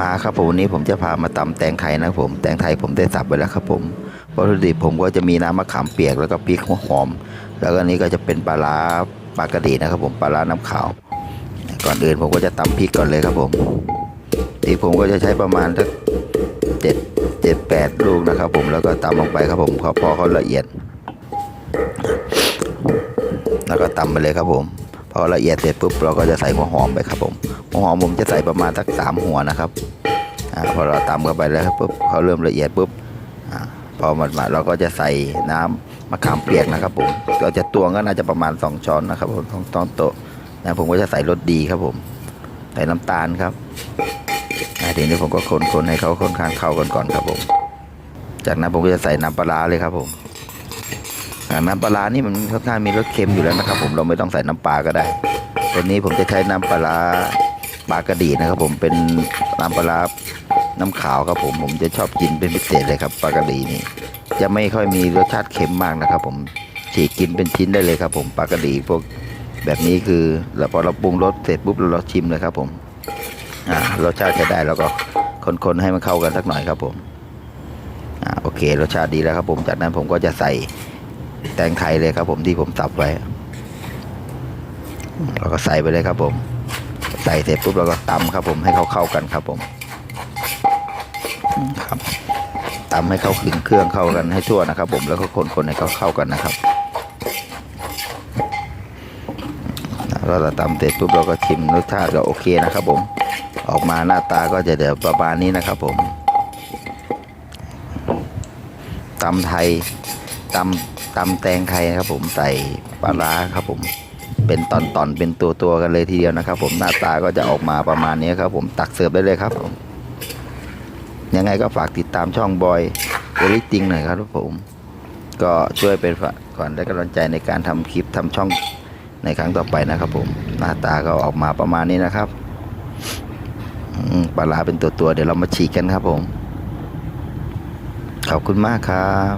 มาครับผมวันนี้ผมจะพามาตำแตงไทยนะผม แตงไทยผมได้สับไปแล้วครับผมวัตถุดิบผมก็จะมีน้ำมะขามเปียกแล้วก็พริกหัวหอม แล้วก็นี้ก็จะเป็นปลาร้าปลากระดีนะครับผมปลาร้าน้ำขาว ก่อนอื่นผมก็จะตำพริกก่อนเลยครับผมพริกผมก็จะใช้ประมาณสักเจ็ดเจ็ดแปดลูกนะครับ ผมแล้วก็ตำลงไปครับผมพอพอเขาละเอียด แล้วก็ตำไปเลยครับผม อละเอียดเสร็จปุ๊บเราก็จะใส่หัวหอมไปครับผมหัวหอมผมจะใส่ประมาณสักสามหัวนะครับอพอเราตำเข้าไปแล้วครับปุ๊บเขาเริ่มละเอียดปุ๊บอพอมันมาเราก็จะใส่น้ำมะขามเปียกนะครับผมเราจะตวงก็น่าจะประมาณสองช้อนนะครับผมสองช้อนโต๊ะนะผมก็จะใส่รสดีครับผมใส่น้ำตาลครับทีนี้ผมก็คนๆให้เขาค่อนข้างเข้ากันก่อนครับผม จากนั้นผมก็จะใส่น้ำปลาเลยครับผม น้ำปลานี่มันค่อนข้างมีรสเค็มอยู่แล้วนะครับ ผมเราไม่ต้องใส่น้ำปลาก็ได้ตัวนี้ผมจะใช้น้ำปลาปลากระดีนะครับ ผมเป็นน้ำปลาน้ำขาวครับผมผมจะชอบกินเป็นพิเศษเลยครับปลากระดีนี่ จะไม่ค่อยมีรสชาติเค็มมากนะครับ ผมฉีกกินเป็นชิ้นได้เลยครับ ผมปลากระดีพวกแบบนี้คือเราพอเราปรุงรสเสร็จปุ๊บเราชิมเลยครับ ผมอ่ารสชาติจะได้แล้วก็คนๆให้มันเข้ากันสักหน่อยครับ ผมอ่าโอเครสชาติดีแล้วครับ ผมจากนั้นผมก็จะใส่ แตงไทยเลยครับผมที่ผมสับไว้ เราก็ใส่ไปเลยครับผม ใส่เสร็จปุ๊บเราก็ตำครับผมให้เขาเข้ากันครับผมครับตำให้เข้าขึงเครื่องเข้ากันให้ทั่วนะครับ ผมแล้วก็คนๆให้เขาเข้ากันนะครับแล้วเราตำเสร็จปุ๊บเราก็ชิมรสชาติก็โอเคนะครับ ผม ออกมาหน้าตาก็จะเดี๋ยวประมาณนี้นะครับ ผมตำไทยตำ ตำแตงไทยนะครับผมใส่ปลาร้าครับผมเป็นตอนๆเป็นตัวตัวๆกันเลยทีเดียวนะครับ ผมหน้าตาก็จะออกมาประมาณนี้ครับ ผมตักเสิร์ฟได้เลยครับผมยังไงก็ฝากติดตามช่องบอยเอลิติงหน่อยครับผมก็ช่วยเป็นก่อนและกำลังใจในการทำคลิปทำช่องในครั้งต่อไปนะครับ ผมหน้าตาก็ออกมาประมาณนี้นะครับปลาร้าเป็นตัวตัวๆเดี๋ยวเรามาฉีกกันครับผม ขอบคุณมากครับ